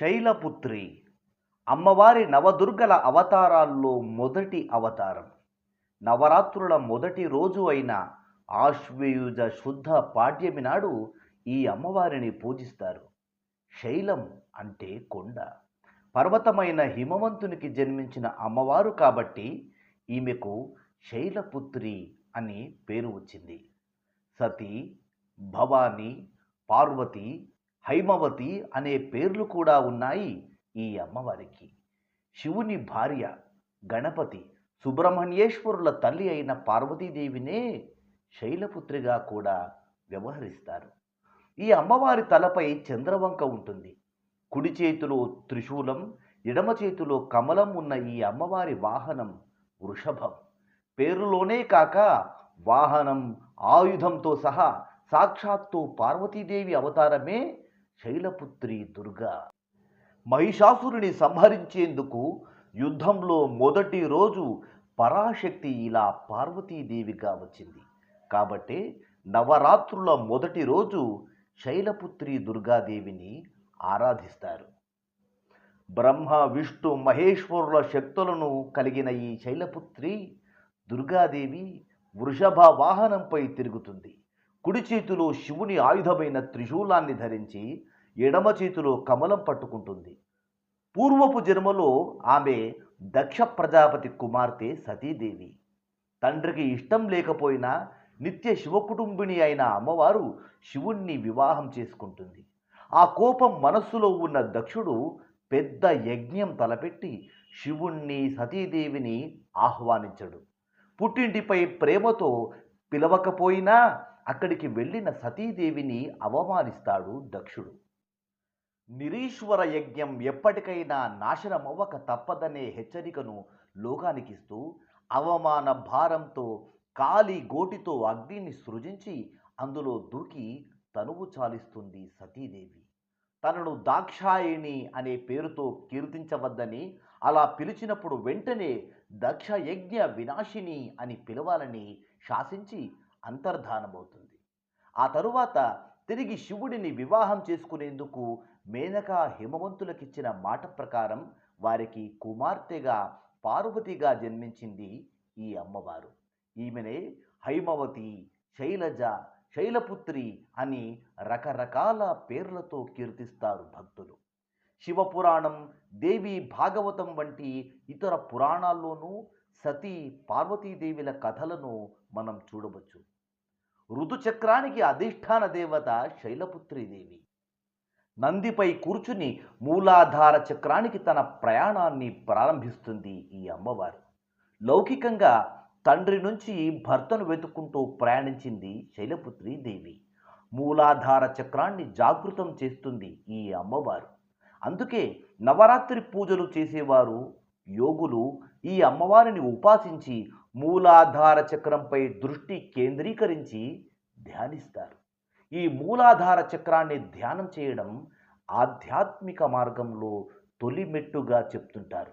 శైలపుత్రి అమ్మవారి నవదుర్గల అవతారాల్లో మొదటి అవతారం. నవరాత్రుల మొదటి రోజు అయిన ఆశ్వయుజ శుద్ధ పాడ్యమి నాడు ఈ అమ్మవారిని పూజిస్తారు. శైలం అంటే కొండ. పర్వతమైన హిమవంతునికి జన్మించిన అమ్మవారు కాబట్టి ఈమెకు శైలపుత్రి అని పేరు వచ్చింది. సతీ భవాని పార్వతి హైమవతి అనే పేర్లు కూడా ఉన్నాయి ఈ అమ్మవారికి. శివుని భార్య గణపతి సుబ్రహ్మణ్యేశ్వరుల తల్లి అయిన పార్వతీదేవినే శైలపుత్రిగా కూడా వ్యవహరిస్తారు. ఈ అమ్మవారి తలపై చంద్రవంక ఉంటుంది. కుడి చేతిలో త్రిశూలం ఎడమ చేతిలో కమలం ఉన్న ఈ అమ్మవారి వాహనం వృషభం. పేరులోనే కాక వాహనం ఆయుధంతో సహా సాక్షాత్తు పార్వతీదేవి అవతారమే శైలపుత్రి దుర్గా. మహిషాసురుని సంహరించేందుకు యుద్ధంలో మొదటి రోజు పరాశక్తి ఇలా పార్వతీదేవిగా వచ్చింది. కాబట్టే నవరాత్రుల మొదటి రోజు శైలపుత్రి దుర్గాదేవిని ఆరాధిస్తారు. బ్రహ్మ విష్ణు మహేశ్వరుల శక్తులను కలిగిన ఈ శైలపుత్రి దుర్గాదేవి వృషభ వాహనంపై తిరుగుతుంది. కుడి చేతిలో శివుని ఆయుధమైన త్రిశూలాన్ని ధరించి ఎడమ చేతిలో కమలం పట్టుకుంటుంది. పూర్వపు జన్మలో ఆమె దక్ష ప్రజాపతి కుమార్తె సతీదేవి. తండ్రికి ఇష్టం లేకపోయినా నిత్య శివకుటుంబిణి అయిన అమ్మవారు శివుణ్ణి వివాహం చేసుకుంటుంది. ఆ కోపం మనస్సులో ఉన్న దక్షుడు పెద్ద యజ్ఞం తలపెట్టి శివుణ్ణి సతీదేవిని ఆహ్వానించడు. పుట్టింటిపై ప్రేమతో పిలవకపోయినా అక్కడికి వెళ్ళిన సతీదేవిని అవమానిస్తాడు దక్షుడు. నిరీశ్వర యజ్ఞం ఎప్పటికైనా నాశనమవ్వక తప్పదనే హెచ్చరికను లోకానికిస్తూ అవమాన భారంతో కాలి గోటితో అగ్నిని సృజించి అందులో దూకి తనువు చాలిస్తుంది సతీదేవి. తనను దాక్షాయిణి అనే పేరుతో కీర్తించవద్దని అలా పిలిచినప్పుడు వెంటనే దక్ష యజ్ఞ వినాశిని అని పిలవాలని శాసించి అంతర్ధానమవుతుంది. ఆ తరువాత తిరిగి శివుడిని వివాహం చేసుకునేందుకు మేనక హిమవంతులకిచ్చిన మాట ప్రకారం వారికి కుమార్తెగా పార్వతిగా జన్మించింది ఈ అమ్మవారు. ఈమెనే హైమవతి శైలజ శైలపుత్రి అని రకరకాల పేర్లతో కీర్తిస్తారు భక్తులు. శివపురాణం దేవి భాగవతం వంటి ఇతర పురాణాల్లోనూ సతీ పార్వతీదేవిల కథలను మనం చూడవచ్చు. ఋతుచక్రానికి అధిష్టాన దేవత శైలపుత్రీదేవి. నందిపై కూర్చుని మూలాధార చక్రానికి తన ప్రయాణాన్ని ప్రారంభిస్తుంది ఈ అమ్మవారు. లౌకికంగా తండ్రి నుంచి భర్తను వెతుక్కుంటూ ప్రయాణించింది శైలపుత్రి దేవి. మూలాధార చక్రాన్ని జాగృతం చేస్తుంది ఈ అమ్మవారు. అందుకే నవరాత్రి పూజలు చేసేవారు యోగులు ఈ అమ్మవారిని ఉపాసించి మూలాధార చక్రంపై దృష్టి కేంద్రీకరించి ధ్యానిస్తారు. ఈ మూలాధార చక్రాన్ని ధ్యానం చేయడం ఆధ్యాత్మిక మార్గంలో తొలి మెట్టుగా చెప్తుంటారు.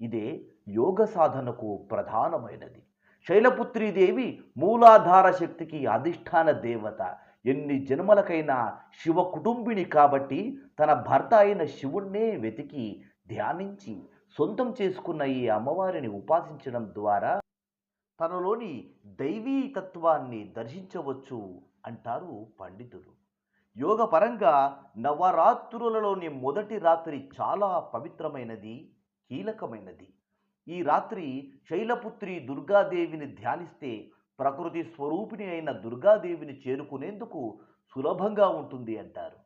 ఇదే యోగ సాధనకు ప్రధానమైనది. శైలపుత్రీదేవి మూలాధార శక్తికి అధిష్టాన దేవత. ఎన్ని జన్మలకైనా శివ కుటుంబిని కాబట్టి తన భర్త అయిన శివుణ్ణే వెతికి ధ్యానించి సొంతం చేసుకున్న ఈ అమ్మవారిని ఉపాసించడం ద్వారా తనలోని దైవీ తత్వాన్ని దర్శించవచ్చు అంటారు పండితులు. యోగపరంగా నవరాత్రులలోని మొదటి రాత్రి చాలా పవిత్రమైనది కీలకమైనది. ఈ రాత్రి శైలపుత్రి దుర్గాదేవిని ధ్యానిస్తే ప్రకృతి స్వరూపిణి అయిన దుర్గాదేవిని చేరుకునేందుకు సులభంగా ఉంటుంది అంటారు.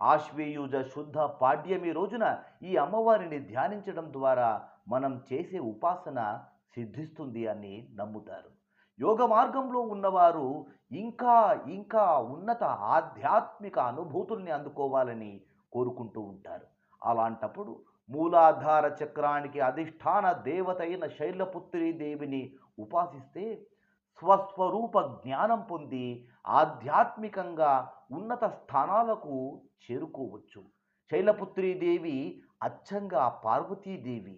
ఆశ్వేయుజ శుద్ధ పాడ్యమి రోజున ఈ అమ్మవారిని ధ్యానించడం ద్వారా మనం చేసే ఉపాసన సిద్ధిస్తుంది అని నమ్ముతారు. యోగ మార్గంలో ఉన్నవారు ఇంకా ఇంకా ఉన్నత ఆధ్యాత్మిక అనుభూతుల్ని అందుకోవాలని కోరుకుంటూ ఉంటారు. అలాంటప్పుడు మూలాధార చక్రానికి అధిష్టాన దేవత అయిన శైలపుత్రి దేవిని ఉపాసిస్తే స్వస్వరూప జ్ఞానం పొంది ఆధ్యాత్మికంగా ఉన్నత స్థానాలకు చేరుకోవచ్చు. శైలపుత్రీదేవి అచ్చంగా పార్వతీదేవి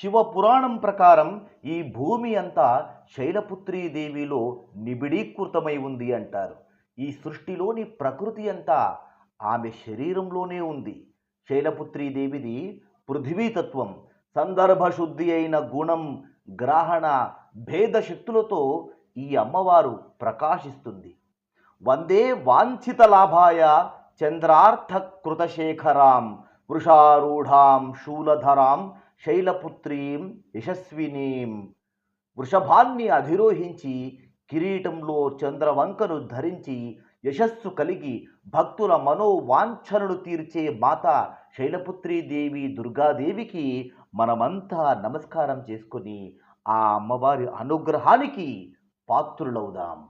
శివ పురాణం ప్రకారం ఈ భూమి అంతా శైలపుత్రీదేవిలో నిబిడీకృతమై ఉంది అంటారు. ఈ సృష్టిలోని ప్రకృతి అంతా ఆమె శరీరంలోనే ఉంది. శైలపుత్రీదేవిది పృథివీతత్వం సందర్భశుద్ధి అయిన గుణం గ్రహణ భేదశక్తులతో ఈ అమ్మవారు ప్రకాశిస్తుంది. వందే వాంఛిత లాభాయ చంద్రార్థ కృతశేఖరాం వృషారూఢాం శూలధరాం శైలపుత్రీం యశస్వినీం. వృషభాన్ని అధిరోహించి కిరీటంలో చంద్రవంకను ధరించి యశస్సు కలిగి భక్తుల మనోవాంఛనలు తీర్చే మాత శైలపుత్రీదేవి దుర్గాదేవికి మనమంతా నమస్కారం చేసుకొని ఆ అమ్మవారి అనుగ్రహానికి పాత్రులవుదాం.